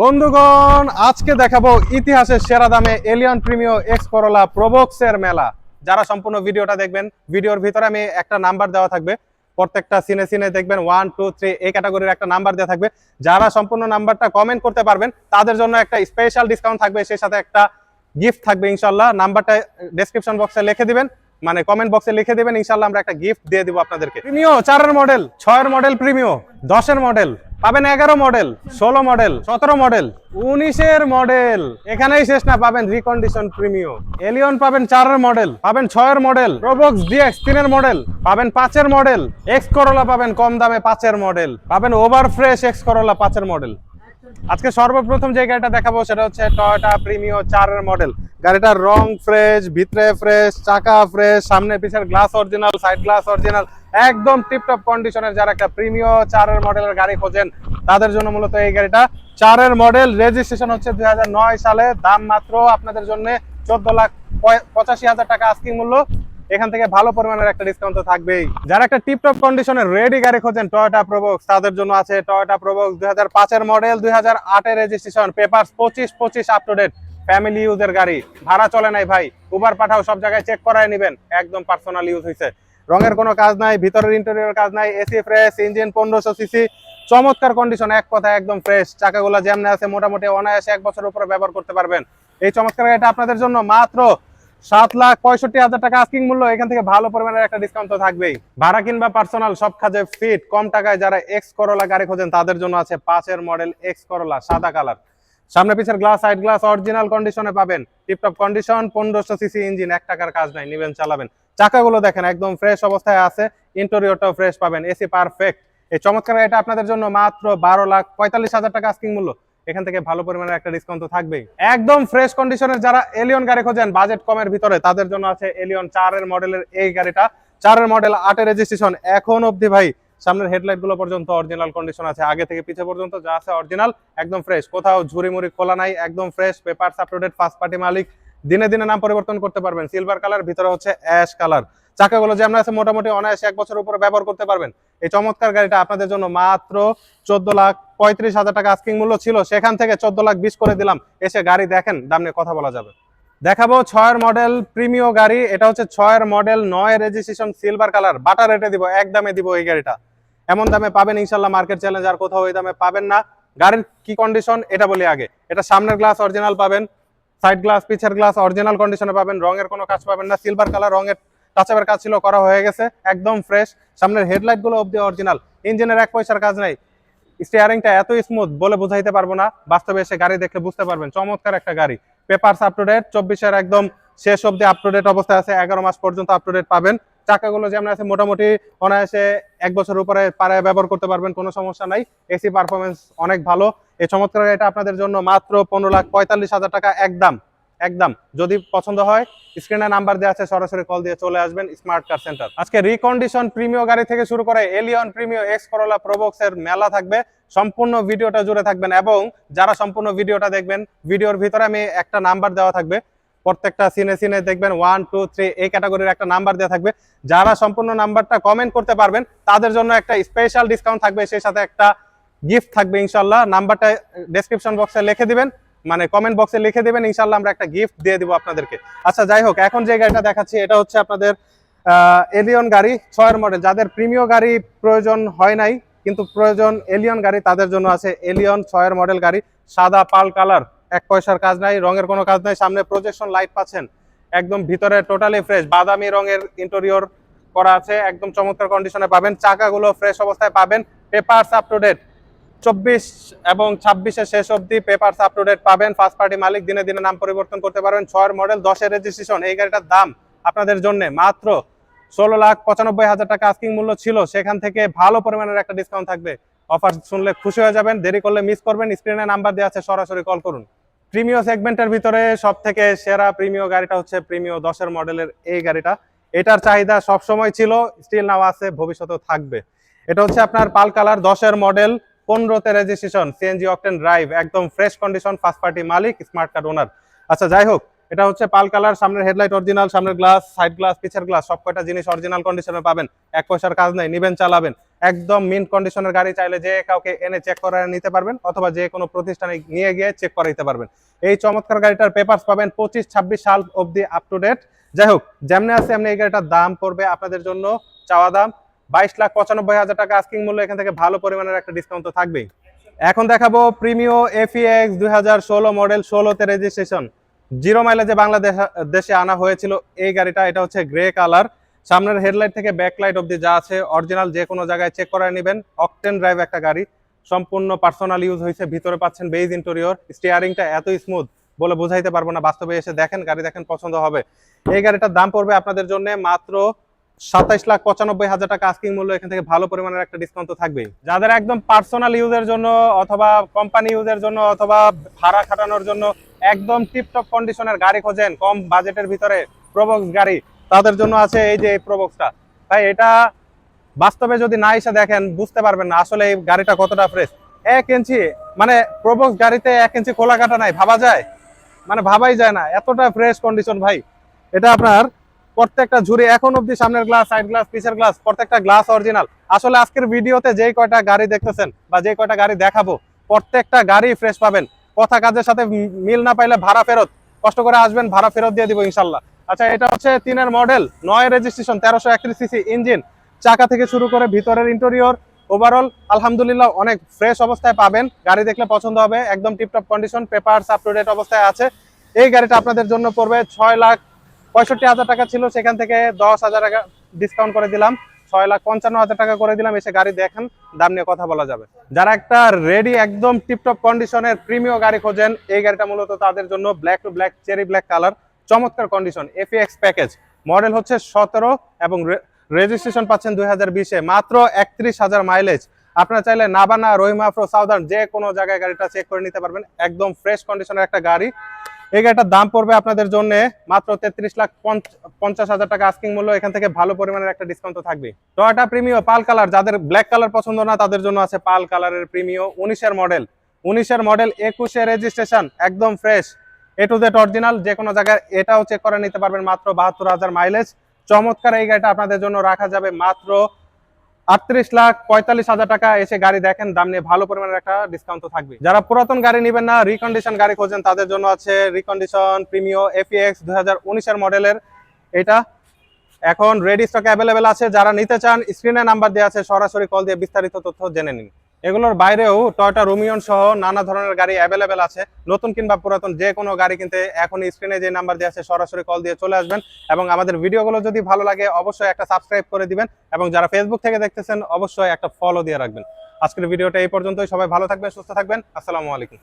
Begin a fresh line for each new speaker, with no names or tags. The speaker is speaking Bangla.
বন্ধুগণ, আজকে দেখাবো ইতিহাসের সেরা দামে এলিয়ন প্রিমিও এক্স করোলা প্রোবক্সের মেলা। যারা সম্পূর্ণ ভিডিওটা দেখবেন, ভিডিওর ভিতরে আমি একটা নাম্বার দেওয়া থাকবে। প্রত্যেকটা সিনে সিনে দেখবেন ওয়ান টু থ্রি এই ক্যাটাগরির একটা নাম্বার দেওয়া থাকবে। যারা সম্পূর্ণ নাম্বারটা কমেন্ট করতে পারবেন, তাদের জন্য একটা স্পেশাল ডিসকাউন্ট থাকবে, সেই সাথে একটা গিফট থাকবে ইনশাল্লাহ নাম্বারটা ডেসক্রিপশন বক্সে লিখে দিবেন মানে কমেন্ট বক্সে লিখে দিবেন ইনশাল্লাহ আমরা একটা গিফট দিয়ে দিব আপনাদেরকে। প্রিমিও চারের মডেল ছয়ের মডেল প্রিমিও দশের মডেল পাবেন এগারো মডেল ষোলো মডেল সতেরো মডেল উনিশের মডেল এখানেই শেষ না, পাবেন রিকন্ডিশন প্রিমিও এলিয়ন পাবেন চারের মডেল পাবেন ছয়ের মডেল প্রোবক্স ডিএক্স তিনের মডেল পাবেন পাঁচের মডেল এক্স করোলা পাবেন কম দামে পাঁচের মডেল পাবেন ওভার ফ্রেশ এক্স করোলা পাঁচের মডেল আজকে সর্বপ্রথম যে গাড়িটা দেখাবো সেটা হচ্ছে টয়োটা প্রিমিও চারের মডেল গাড়িটার রং ফ্রেশ ভিতরে ফ্রেশ চাকা ফ্রেশ সামনে পিছের glass original side glass original একদম টিপটপ কন্ডিশনের যারা একটা প্রিমিও চারের মডেলের গাড়ি খোঁজেন, তাদের জন্য মূলত এই গাড়িটা। চারের মডেল রেজিস্ট্রেশন হচ্ছে দুই হাজার নয় সালে, দাম মাত্র আপনাদের জন্য চোদ্দ লাখ পঁচাশি হাজার টাকা আস্কিং মূল্য। এখান থেকে ভালো পরিমাণের একটা ডিসকাউন্ট তো থাকবেই। যারা একটা টিপটপ কন্ডিশনের রেডি গাড়ি খোঁজেন টয়টা প্রোবক্স তাদের জন্য আছে টয়টা প্রোবক্স দুই হাজার পাঁচের মডেল দুই হাজার আটের রেজিস্ট্রেশন পেপার পঁচিশ পঁচিশ আপ টু ডেট ফ্যামিলি ইউজের গাড়ি। ভাড়া চলে নাই ভাই উবার পাঠাও, সব জায়গায় চেক করায় নেবেন, একদম পার্সোনাল ইউজ হয়েছে রঙের কোনো কাজ নাই, ভিতরের ইন্টেরিয়র কাজ নাই এসি ফ্রেশ ইঞ্জিন পনেরোশো সিসি চমৎকার কন্ডিশন এক কথা একদম ফ্রেশ চাকাগুলো যেমন আছে, মোটামুটি অনায়াসে এক বছর উপরে ব্যবহার করতে পারবেন। এই চমৎকার গাড়িটা আপনাদের জন্য মাত্র সাত লাখ পঁয়ষট্টি হাজার টাকা আস্কিং মূল্য, এখান থেকে ভালো পরিমাণের একটা ডিসকাউন্ট তো থাকবেই। ভাড়া পার্সোনাল সব ফিট কম টাকায় যারা এক্স গাড়ি খোঁজেন, তাদের জন্য আছে পাঁচের মডেল এক্স সাদা কালার সামনে পিছের গ্লাস সাইড গ্লাস অরিজিনাল কন্ডিশনে পাবেন। টিপটপ কন্ডিশন পনেরোশো সিসি ইঞ্জিন এক টাকার কাজ নাই, নিবেন, চালাবেন। চাকাগুলো দেখেন, একদম ফ্রেশ অবস্থায় আছে। ইন্টেরিয়রটাও ফ্রেশ পাবেন এসি পারফেক্ট এই চমৎকার এটা আপনাদের জন্য মাত্র বারো লাখ পঁয়তাল্লিশ হাজার টাকা আস্কিং মূল্য। এখান থেকে ভালো পরিমাণের একটা ডিসকাউন্ট তো থাকবেই। একদম ফ্রেশ কন্ডিশনের যারা এলিয়ন গাড়ি খোঁজেন বাজেট কমের ভিতরে, তাদের জন্য আছে এলিয়ন চারের মডেলের এই গাড়িটা। চারের মডেল আটের রেজিস্ট্রেশন এখন অবধি ভাই, সামনের হেডলাইটগুলো পর্যন্ত অরিজিনাল কন্ডিশন আছে, আগে থেকে পিছে পর্যন্ত যা আছে অরিজিনাল একদম ফ্রেশ কোথাও ঝুরি মুড়ি খোলা নাই, একদম fresh paper uploaded first party মালিক। দিনে দিনে নাম পরিবর্তন করতে পারবেন। সিলভার কালার ভিতরে হচ্ছে অ্যাশ কালার চাকাগুলো যেমন আছে মোটামুটি অনায়াসে এক বছর উপরে ব্যবহার করতে পারবেন। এই চমৎকার গাড়িটা আপনাদের জন্য মাত্র চোদ্দ লাখ পঁয়ত্রিশ হাজার টাকা আস্কিং মূল্য ছিল। সেখান থেকে চোদ্দ লাখ বিশ করে দিলাম। এসে গাড়ি দেখেন, দাম নিয়ে কথা বলা যাবে। দেখাবো ছয়ের মডেল প্রিমিও গাড়ি। এটা হচ্ছে ছয়ের মডেল নয় রেজিস্ট্রেশন সিলভার কালার বাটার রেটে দিব, এক দামে দিব এই গাড়িটা। এমন দামে পাবেন ইনশাল্লাহ মার্কেট চ্যালেঞ্জ আর কোথাও ওই দামে পাবেন না। গাড়ির কি কন্ডিশন এটা বলি আগে। এটা সামনের গ্লাস অরিজিনাল পাবেন। সাইড গ্লাস পিছের গ্লাস অরিজিনাল কন্ডিশনে পাবেন। রঙের কোনো কাজ পাবেন না। সিলভার কালার রঙের টাচআপের কাজ ছিল, করা হয়ে গেছে, একদম ফ্রেশ সামনের হেডলাইটগুলো অব্দি অরিজিনাল ইঞ্জিনের এক পয়সার কাজ নাই। স্টিয়ারিংটা এত স্মুথ বলে বোঝাইতে পারব না। বাস্তবে এসে গাড়ি দেখলে বুঝতে পারবেন, চমৎকার একটা গাড়ি। পেপারস আপ টু ডেট চব্বিশের একদম শেষ অব্দি আপ টু ডেট অবস্থায় আছে। এগারো মাস পর্যন্ত আপ টু ডেট পাবেন। চাকাগুলো যেমন আছে, মোটামুটি অনায়াসে এক বছর উপরে পাড়ায় ব্যবহার করতে পারবেন, কোনো সমস্যা নাই। এসি পারফরমেন্স অনেক ভালো। এই চমৎকার গাড়িটা আপনাদের জন্য মাত্র পনেরো লাখ পঁয়তাল্লিশ হাজার টাকা একদম। একদম। যদি পছন্দ হয় স্ক্রিনে নাম্বার দেওয়া আছে, সরাসরি কল দিয়ে চলে আসবেন স্মার্ট কার সেন্টার আজকে রিকন্ডিশন প্রিমিও গাড়ি থেকে শুরু করে Allion Premio X Corolla Probox এর মেলা থাকবে। সম্পূর্ণ ভিডিওটা জুড়ে থাকবেন এবং যারা সম্পূর্ণ ভিডিওটা দেখবেন, ভিডিওর ভিতরে আমি একটা নাম্বার দেওয়া থাকবে। প্রত্যেকটা সিনে সিনে দেখবেন ওয়ান টু থ্রি এই ক্যাটাগরির একটা নাম্বার দেওয়া থাকবে। যারা সম্পূর্ণ নাম্বারটা কমেন্ট করতে পারবেন, তাদের জন্য একটা স্পেশাল ডিসকাউন্ট থাকবে। সেই সাথে একটা গিফট থাকবে ইনশাল্লাহ নাম্বারটা ডেসক্রিপশন বক্সে লিখে দিবেন। মানে কমেন্ট বক্সে লিখে দেবেন ইনশাল্লাহ আমরা একটা গিফট দিয়ে দিব আপনাদেরকে। আচ্ছা যাই হোক, এখন যে গাড়িটা দেখাচ্ছি, এটা হচ্ছে আপনাদের এলিয়ন গাড়ি, ছয়ের মডেল যাদের প্রিমিয় গাড়ি প্রয়োজন হয় নাই, কিন্তু প্রয়োজন এলিয়ন গাড়ি, তাদের জন্য আছে এলিয়ন ছয়ের মডেল গাড়ি। সাদা, পাল কালার, এক পয়সার কাজ নাই, রঙের কোনো কাজ নাই, সামনে প্রজেকশন লাইট পাচ্ছেন। একদম ভিতরে টোটালি ফ্রেশ বাদামি রঙের ইন্টেরিয়র করা আছে, একদম চমৎকার কন্ডিশনে পাবেন। চাকাগুলো ফ্রেশ অবস্থায় পাবেন পেপারস আপ টু ডেট চব্বিশ এবং ছাব্বিশের শেষ অবধি পেপারস আপ টু ডেট পাবেন। ফার্স্ট পার্টি মালিক দিনে দিনে নাম পরিবর্তন করতে পারবেন। ছয়ের মডেল দশের রেজিস্ট্রেশন এই গাড়িটার দাম আপনাদের জন্য মাত্র ষোলো লাখ পঁচানব্বই হাজার টাকা আস্কিং মূল্য ছিল। সেখান থেকে ভালো পরিমাণের একটা ডিসকাউন্ট থাকবে। অফার শুনলে খুশি হয়ে যাবেন। দেরি করলে মিস করবেন। স্ক্রিনে নাম্বার দেওয়া আছে, সরাসরি কল করুন। প্রিমিয় সেগমেন্টের ভিতরে সব থেকে সেরা প্রিমিয় গাড়িটা হচ্ছে প্রিমিয় দশের মডেলের এই গাড়িটা। এটার চাহিদা সব সময় ছিল স্টিল নাও আছে, ভবিষ্যতেও থাকবে। এটা হচ্ছে আপনার পাল কালার দশের মডেল পনেরোতে রেজিস্ট্রেশন সিএনজি অকটেন ড্রাইভ একদম ফ্রেশ কন্ডিশন ফার্স্ট পার্টি মালিক স্মার্ট কার্ড ওনার আচ্ছা যাই হোক, এটা হচ্ছে পাল কালার, সামনের হেডলাইট অরিজিনাল সামনের গ্লাস সাইড গ্লাস পিছের গ্লাস সব কয়টা জিনিস অরিজিনাল কন্ডিশনে পাবেন। এক পয়সার কাজ নাই, নিবেন, চালাবেন। একদম মিন কন্ডিশনের গাড়ি চাইলে যে কাউকে এনে চেক করে নিতে পারবেন, অথবা যে কোনো প্রতিষ্ঠানে নিয়ে গিয়ে চেক করে দিতে পারবেন। এই চমৎকার গাড়িটার পেপারস পাবেন পঁচিশ, ছাব্বিশ সাল অবধি আপ টু ডেট যাই হোক, যেমনি আছে এমনি এই গাড়িটার দাম পড়বে আপনাদের জন্য চাওয়া দাম বাইশ লাখ পঁচানব্বই হাজার টাকা আস্কিং মূল্য, এখান থেকে ভালো পরিমাণের একটা ডিসকাউন্ট তো থাকবেই। এখন দেখাবো প্রিমিও এফিএক্স দুই হাজার ষোলো মডেল ষোলোতে রেজিস্ট্রেশন জিরো মাইলেজে বাংলাদেশ, দেশে আনা হয়েছিল এই গাড়িটা, এটা হচ্ছে গ্রে কালার সামনের হেডলাইট থেকে ব্যাকলাইট অবধি যা আছে অরিজিনাল যে কোনো জায়গায় চেক করে নেবেন। অকটেন ড্রাইভ একটা গাড়ি, সম্পূর্ণ পার্সোনাল ইউজ হয়েছে, ভিতরে পাচ্ছেন বেজ ইন্টেরিয়র স্টিয়ারিংটা এত স্মুথ বলে বোঝাইতে পারব না, বাস্তবে এসে দেখেন, গাড়ি দেখেন পছন্দ হবে। এই গাড়িটার দাম পড়বে আপনাদের জন্য মাত্র সাতাইশ লাখ পঁচানব্বই হাজার টাকা আস্কিং মূল্য, এখান থেকে ভালো পরিমাণের একটা ডিসকাউন্ট তো থাকবেই। যাদের একদম পার্সোনাল ইউজের জন্য অথবা কোম্পানি ইউজের জন্য অথবা ভাড়া খাটানোর জন্য একদম টিপটপ কন্ডিশনের গাড়ি খোঁজেন, কম বাজেটের ভিতরে প্রবক্স গাড়ি, তাদের জন্য আছে এই যে প্রবক্সটা তাই এটা বাস্তবে যদি না এসে দেখেন, বুঝতে পারবেন না আসলে এই গাড়িটা কতটা ফ্রেশ এক ইঞ্চি মানে প্রবক্স গাড়িতে এক ইঞ্চি খোলা কাটা নাই, ভাবা যায়? মানে ভাবাই যায় না, এতটা ফ্রেশ কন্ডিশন ভাই। এটা আপনার প্রত্যেকটা ঝুড়ি এখন অব্দি সামনের গ্লাস সাইড গ্লাস পিছের গ্লাস প্রত্যেকটা গ্লাস অরিজিনাল আসলে আজকের ভিডিওতে যেই কয়টা গাড়ি দেখতেছেন বা যেই কয়টা গাড়ি দেখাবো, প্রত্যেকটা গাড়ি ফ্রেশ পাবেন। কথা কাজের সাথে মিল না পাইলে ভাড়া ফেরত, কষ্ট করে আসবেন, ভাড়া ফেরত দিয়ে দিব ইনশাল্লাহ। আচ্ছা এটা হচ্ছে তিনের মডেল নয় রেজিস্ট্রেশন তেরোশো একত্রিশ সিসি ইঞ্জিন চাকা থেকে শুরু করে ভিতরের ইন্টেরিয়র ওভারঅল আলহামদুলিল্লাহ, অনেক ফ্রেশ অবস্থায় পাবেন। গাড়ি দেখলে পছন্দ হবে, একদম tiptop condition paper up to date অবস্থায় আছে। এই গাড়িটা আপনাদের জন্য পড়বে ছয় লাখ পঁয়ষট্টি হাজার টাকা ছিল, সেখান থেকে দশ হাজার টাকা ডিসকাউন্ট করে দিলাম, ছয় লাখ পঞ্চান্ন হাজার টাকা করে দিলাম, এসে গাড়ি দেখেন, দাম নিয়ে কথা বলা যাবে। যারা একটা রেডি একদম টিপটপ কন্ডিশনের প্রিমিয় গাড়ি খোঁজেন, এই গাড়িটা মূলত তাদের জন্য black to black cherry black colour চমৎকার কন্ডিশন এফএক্স প্যাকেজ মডেল হচ্ছে সতেরো এবং রেজিস্ট্রেশন পাচ্ছেন দুই হাজার বিশে, মাত্র একত্রিশ হাজার মাইলেজ আপনারা চাইলে নাবানা, রহিমা আফরো সাউদার্ন যে কোনো জায়গায় গাড়িটা চেক করে নিতে পারবেন, একদম ফ্রেশ কন্ডিশনের একটা গাড়ি। এই গাড়িটার দাম পড়বে আপনাদের জন্য মাত্র তেত্রিশ লাখ পঞ্চ- পঞ্চাশ হাজার টাকা আস্কিং মূল্য। এখান থেকে ভালো পরিমাণের একটা ডিসকাউন্ট তো থাকবে টয়োটা প্রিমিও পাল কালার, যাদের ব্ল্যাক কালার পছন্দ না, তাদের জন্য আছে পাল কালারের প্রিমিও উনিশের মডেল উনিশের মডেল একুশে রেজিস্ট্রেশন একদম fresh A to Z original যে কোনো জায়গায় এটাও চেক করে নিতে পারবেন মাত্র বাহাত্তর হাজার মাইলেজ চমৎকার এই গাড়িটা আপনাদের জন্য রাখা যাবে মাত্র আটত্রিশ লাখ পঁয়তাল্লিশ হাজার টাকা এসে গাড়ি দেখেন, দাম নিয়ে ভালো পরিমাণের একটা ডিসকাউন্ট থাকবে। যারা পুরাতন গাড়ি নেবেন না রিকন্ডিশন গাড়ি খোঁজেন, তাদের জন্য আছে রিকন্ডিশন প্রিমিও এফিএক্স দুই হাজার উনিশের মডেলের এটা। এখন রেডি স্টক অ্যাভেলেবেল আছে, যারা নিতে চান স্ক্রিনে নাম্বার দেওয়া আছে, সরাসরি কল দিয়ে বিস্তারিত তথ্য জেনে নিন। এগুলোর বাইরেও টয়টা রোমিয়ন সহ নানা ধরনের গাড়ি অ্যাভেলেবেল আছে। নতুন কিংবা পুরাতন যে কোনো গাড়ি কিনতে এখন স্ক্রিনে যে নাম্বার দেওয়া আছে, সরাসরি কল দিয়ে চলে আসবেন এবং আমাদের ভিডিওগুলো যদি ভালো লাগে, অবশ্যই একটা সাবস্ক্রাইব করে দিবেন এবং যারা ফেসবুক থেকে দেখতেছেন, অবশ্যই একটা ফলো দিয়ে রাখবেন। আজকের ভিডিওটা এই পর্যন্তই। সবাই ভালো থাকবেন, সুস্থ থাকবেন। আসসালামু আলাইকুম।